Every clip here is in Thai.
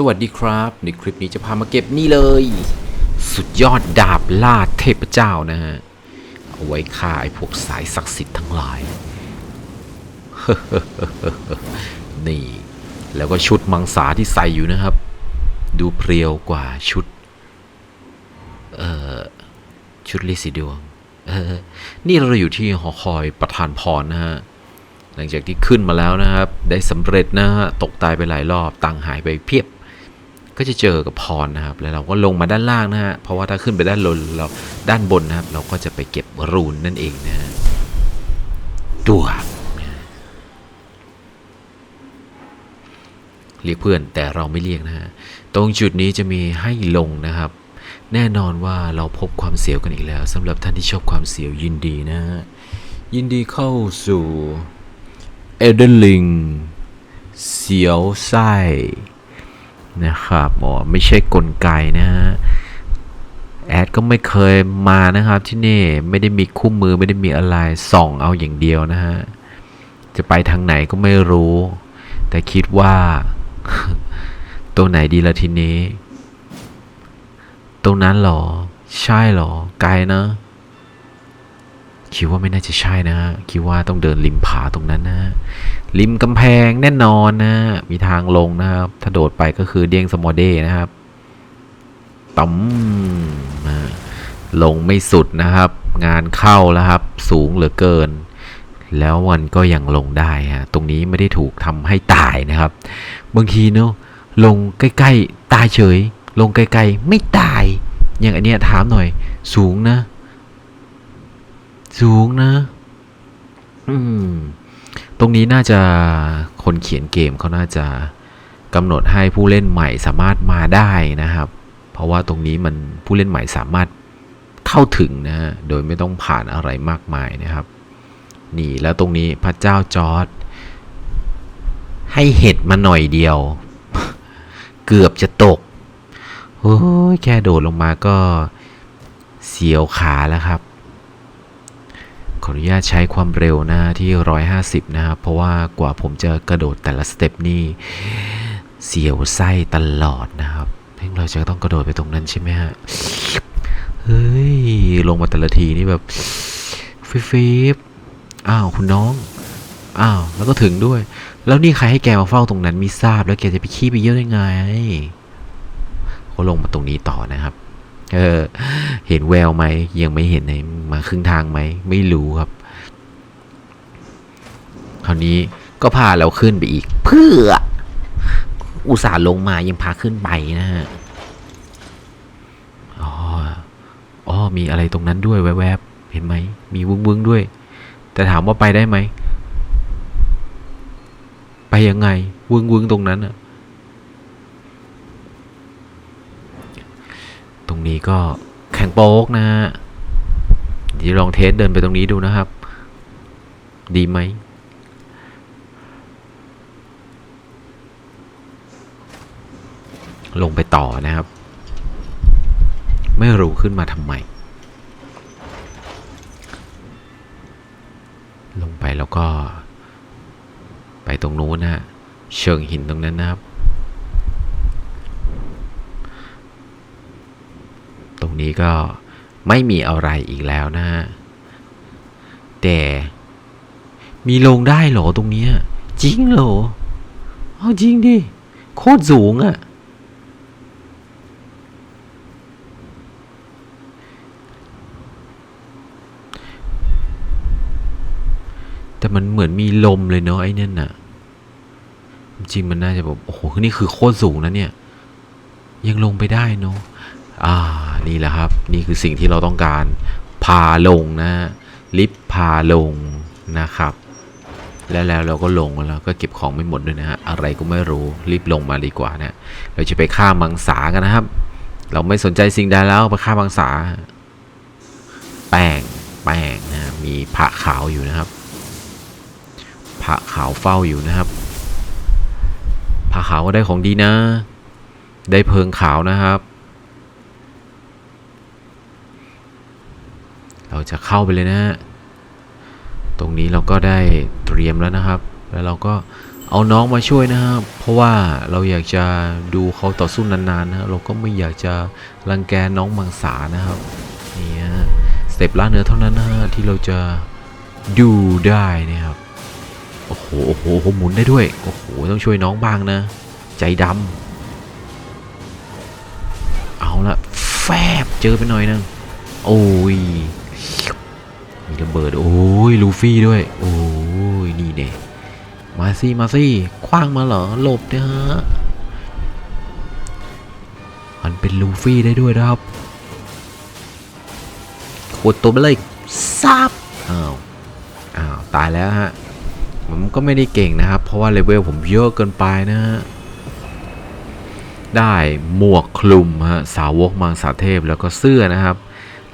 สวัสดีครับ ในคลิปนี้จะพามาเก็บนี่เลย สุดยอดดาบล่าเทพเจ้านะฮะ เอาไว้ฆ่าไอ้พวกสายศักดิ์สิทธิ์ทั้งหลาย นี่ แล้วก็ชุดมังสาที่ใส่อยู่นะครับ ดูเพรียวกว่าชุด เอ่อ ชุดลิสีดวง เออ นี่เราอยู่ที่หอคอยประธานพรนะฮะหลังจากที่ขึ้นมาแล้วนะครับ ได้สำเร็จนะฮะ ตกตายไปหลายรอบ ตังหายไปเพียบ ก็จะเจอกับพรนะครับ แล้วเราก็ลงมาด้านล่างนะฮะ เพราะว่าถ้าขึ้นไปด้านบนเราด้านบนนะครับ เราก็จะไปเก็บรูนนั่นเองนะฮะตัวเรียกเพื่อนแต่เราไม่เรียกนะฮะ ตรงจุดนี้จะมีให้ลงนะครับ แน่นอนว่าเราพบความเสียวกันอีกแล้วสำหรับท่านที่ชอบความเสียวยินดีนะฮะ ยินดีเข้าสู่เอเดนลิงเสียวไส้ นะครับอ๋อไม่ใช่กลไกนะฮะแอดก็ไม่เคยมานะครับที่นี่ไม่ได้มีคู่มือไม่ได้มีอะไรส่องเอาอย่างเดียวนะฮะจะไปทางไหนก็ไม่รู้ แต่คิดว่าตรงไหนดีละทีนี้ ตรงนั้นหรอ ใช่หรอ ไกลนะ คิดว่าไม่น่าจะใช่นะฮะคิดว่าต้องเดินริมผาตรงนั้นนะริมกำแพงแน่นอนนะ มีทางลงนะครับ ถ้าโดดไปก็คือเดียงสมอเดนะครับต่ำนะลงไม่สุดนะครับ งานเข้าแล้วครับ สูงเหลือเกิน แล้วมันก็ยังลงได้ฮะตรงนี้ไม่ได้ถูกทำให้ตายนะครับ บางทีเนาะลงใกล้ๆตายเฉย ลงไกลๆไม่ตาย อย่างอันเนี้ยถามหน่อย สูงนะ สูงนะ อืม ตรงนี้น่าจะคนเขียนเกมเขาน่าจะกำหนดให้ผู้เล่นใหม่สามารถมาได้นะครับ เพราะว่าตรงนี้มันผู้เล่นใหม่สามารถเข้าถึงนะฮะโดยไม่ต้องผ่านอะไรมากมายนะครับ นี่แล้วตรงนี้พระเจ้าจอร์ดให้เห็ดมาหน่อยเดียว เกือบจะตกโอ้ยแค่โดดลงมาก็เสียวขาแล้วครับ ขออนุญาตใช้ความเร็วนะที่ 150 นะครับ เพราะว่ากว่าผมจะกระโดดแต่ละสเต็ปนี่เสียวไส้ตลอดนะครับเพ่งเราจะต้องกระโดดไปตรงนั้นใช่ไหมฮะ เฮ้ย ลงมาแต่ละทีนี่แบบฟิฟิบอ้าวคุณน้อง อ้าว แล้วก็ถึงด้วย แล้วนี่ใครให้แกมาเฝ้าตรงนั้นมิทราบแล้วแกจะไปขี้ไปเยี่ยวได้ไงเขาลงมาตรงนี้ต่อนะครับ เออ เห็นแววไหมยังไม่เห็นเลย มาครึ่งทางไหมไม่รู้ครับ คราวนี้ก็พาเราขึ้นไปอีก เพื่อ อุตส่าห์ลงมายังพาขึ้นไปนะฮะอ๋ออ๋อมีอะไรตรงนั้นด้วยแวบๆเห็นไหมมีวึ้งวึงๆด้วย แต่ถามว่าไปได้ไหมไปยังไงวึ้งวึ้งๆตรงนั้นอะตรงนี้ก็แข่งโป๊กนะฮะ เดี๋ยวลองเทสเดินไปตรงนี้ดูนะครับ ดีไหมลงไปต่อนะครับ ไม่รู้ขึ้นมาทำไม ลงไปแล้วก็ ไปตรงนู้นนะฮะเชิงหินตรงนั้นนะครับ ตรงนี้ก็ ไม่มีอะไรอีกแล้วนะฮะแต่มีลงได้เหรอตรงเนี้ย จริงเหรอเอาจริงดิ โคตรสูงอะแต่มันเหมือนมีลมเลยเนาะไอ้นั่นน่ะ จริงมันน่าจะแบบ โอ้โห นี่คือโคตรสูงนะเนี่ย ยังลงไปได้เนาะอ่า นี่แหละครับ นี่คือสิ่งที่เราต้องการพาลงนะลิฟต์พาลงนะครับ แล้วแล้วเราก็ลงแล้วก็เก็บของไม่หมดด้วยนะฮะอะไรก็ไม่รู้รีบลงมาดีกว่านะเราจะไปฆ่ามังสากันนะครับ เราไม่สนใจสิ่งใดแล้วไปฆ่ามังสา แป้งแป้งนะมีพระขาวอยู่นะครับพระขาวเฝ้าอยู่นะครับพระขาวก็ได้ของดีนะ ได้เพิงขาวนะครับ เรา จะเข้าไปเลยนะฮะ ตรงนี้เราก็ได้เตรียมแล้วนะครับ แล้วเราก็เอาน้องมาช่วยนะครับ เพราะว่าเราอยากจะดูเขาต่อสู้นานๆนะเราก็ไม่อยากจะรังแกน้องมังสานะครับนี่ฮะสเต็ปล่าเนื้อเท่านั้นนะฮะที่เราจะดูได้นะครับโอ้โหโอ้โหโโหมุนได้ด้วยโอ้โหต้องช่วยน้องบ้างนะ ใจดำเอาละแฟบเจอไปหน่อยนึงโอ้ย ระเบิด โอ้ยลูฟี่ด้วย โอ้ยนี่เน่มาสิมาสิคว้างมาเหรอหลบนะฮะมันเป็นลูฟี่ได้ด้วยนะครับขวดตัวไปเลยซับอ้าวอ้าวตายแล้วฮะผมก็ไม่ได้เก่งนะครับ เพราะว่าเลเวลผมเยอะเกินไปนะฮะได้หมวกคลุมฮะสาวกมังสาเทพแล้วก็เสื้อนะครับ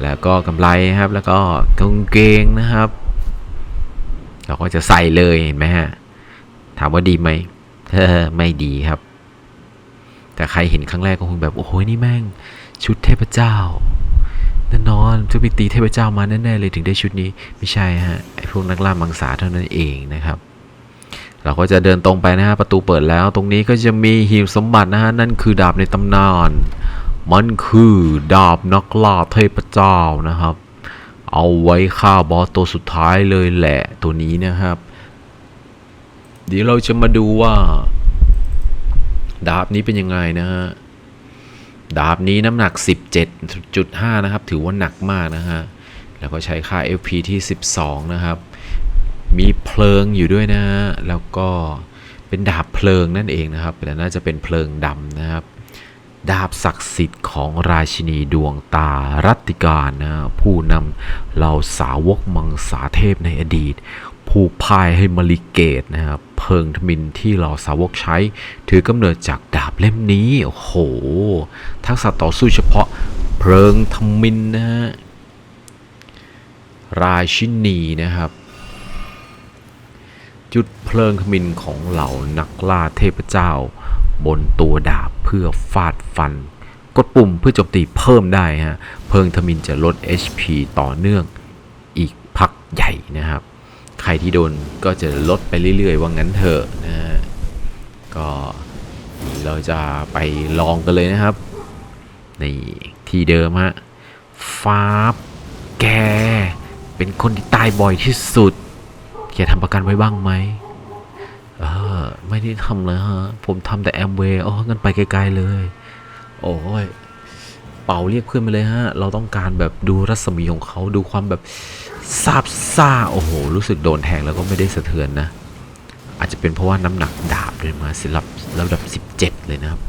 แล้วก็กำไรครับ แล้วก็กางเกงนะครับ เราก็จะใส่เลยเห็นไหมฮะ ถามว่าดีไหมเออไม่ดีครับ แต่ใครเห็นครั้งแรกก็คงแบบโอ้โหนี่แม่ง ชุดเทพเจ้าแน่นอนจะไปตีเทพเจ้ามาแน่ๆเลยถึงได้ชุดนี้ไม่ใช่ฮะไอพวกนักล่ามังสาเท่านั้นเองนะครับ เราก็จะเดินตรงไปนะฮะประตูเปิดแล้ว ตรงนี้ก็จะมีหีบสมบัตินะฮะนั่นคือดาบในตำนาน มันคือดาบนักล่าเทพเจ้านะครับ เอาไว้ฆ่าบอสตัวสุดท้ายเลยแหละตัวนี้นะครับ เดี๋ยวเราจะมาดูว่า ดาบนี้เป็นยังไงนะฮะ ดาบนี้น้ำหนัก 17.5 นะครับ ถือว่าหนักมากนะฮะ แล้วก็ใช้ค่า FP ที่ 12 นะครับ มีเพลิงอยู่ด้วยนะฮะ แล้วก็เป็นดาบเพลิงนั่นเองนะครับแต่น่าจะเป็นเพลิงดำนะครับ ดาบศักดิ์สิทธิ์ของราชินีดวงตารัติการนะผู้นำเหล่าสาวกมังสาเทพในอดีต ผู้พายให้มาริเกตนะครับเพิงทมินที่เหล่าสาวกใช้ ถือกำเนิดจากดาบเล่มนี้ โอ้โห ทักษะต่อสู้เฉพาะเพิงทมินนะฮะราชินีนะครับ จุดเพลิงขมินของเหล่านักล่าเทพเจ้า บนตัวดาบเพื่อฟาดฟัน กดปุ่มเพื่อโจมตีเพิ่มได้ฮะเพิงทมินจะลด HP ต่อเนื่องอีกพักใหญ่นะครับ ใครที่โดนก็จะลดไปเรื่อยๆ ว่างั้นเถอะนะฮะก็เราจะไปลองกันเลยนะครับ นี่ที่เดิมฮะฟาบแก เป็นคนที่ตายบ่อยที่สุดแกทำประกันไว้บ้างไหม ไม่ได้ทำเลยฮะ ผมทำแต่แอมเวย์อ๋องั้นไปไกลๆเลย โอ้ยเป่าเรียกเพื่อนมาเลยฮะ เราต้องการแบบดูรัศมีของเขาดูความแบบซาบซ่า โอ้โห รู้สึกโดนแทงแล้วก็ไม่ได้สะเทือนนะ อาจจะเป็นเพราะว่าน้ำหนักดาบเลยมาสิรับระดับ 17 เลยนะครับ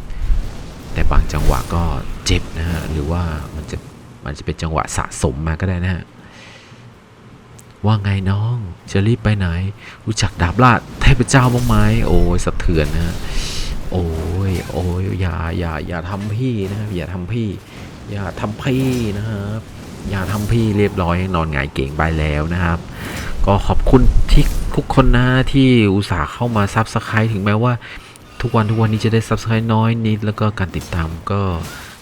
แต่บางจังหวะก็เจ็บนะฮะ หรือว่ามันจะมันจะเป็นจังหวะสะสมมาก็ได้นะฮะ ว่าไงน้องจะรีบไปไหน รู้จักดาบล่าเทพเจ้าบ้างไหมโอ้ยสะเทือนนะฮะโอ้ยโอ้ยอย่าอย่าอย่าทำพี่นะครับอย่าทำพี่ อย่าทำพี่นะครับอย่าทำพี่เรียบร้อยนอนหงายเก่งไปแล้วนะครับ ก็ขอบคุณที่ทุกคนนะที่อุตส่าห์เข้ามาซับสไครต์ถึงแม้ว่า ทุกวันทุกวันนี้จะได้ซับสไครต์น้อยนิด แล้วก็การติดตามก็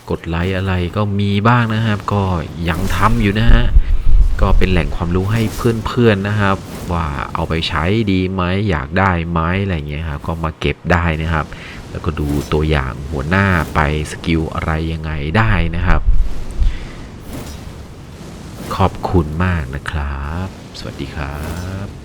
กดไลค์อะไรก็มีบ้างนะครับ ก็ยังทำอยู่นะฮะ ก็เป็นแหล่งความรู้ให้เพื่อนๆนะครับ ว่าเอาไปใช้ดีไหมอยากได้ไหมอะไรเงี้ยครับก็มาเก็บได้นะครับ แล้วก็ดูตัวอย่างหัวหน้าไปสกิลอะไรยังไงได้นะครับ ขอบคุณมากนะครับ สวัสดีครับ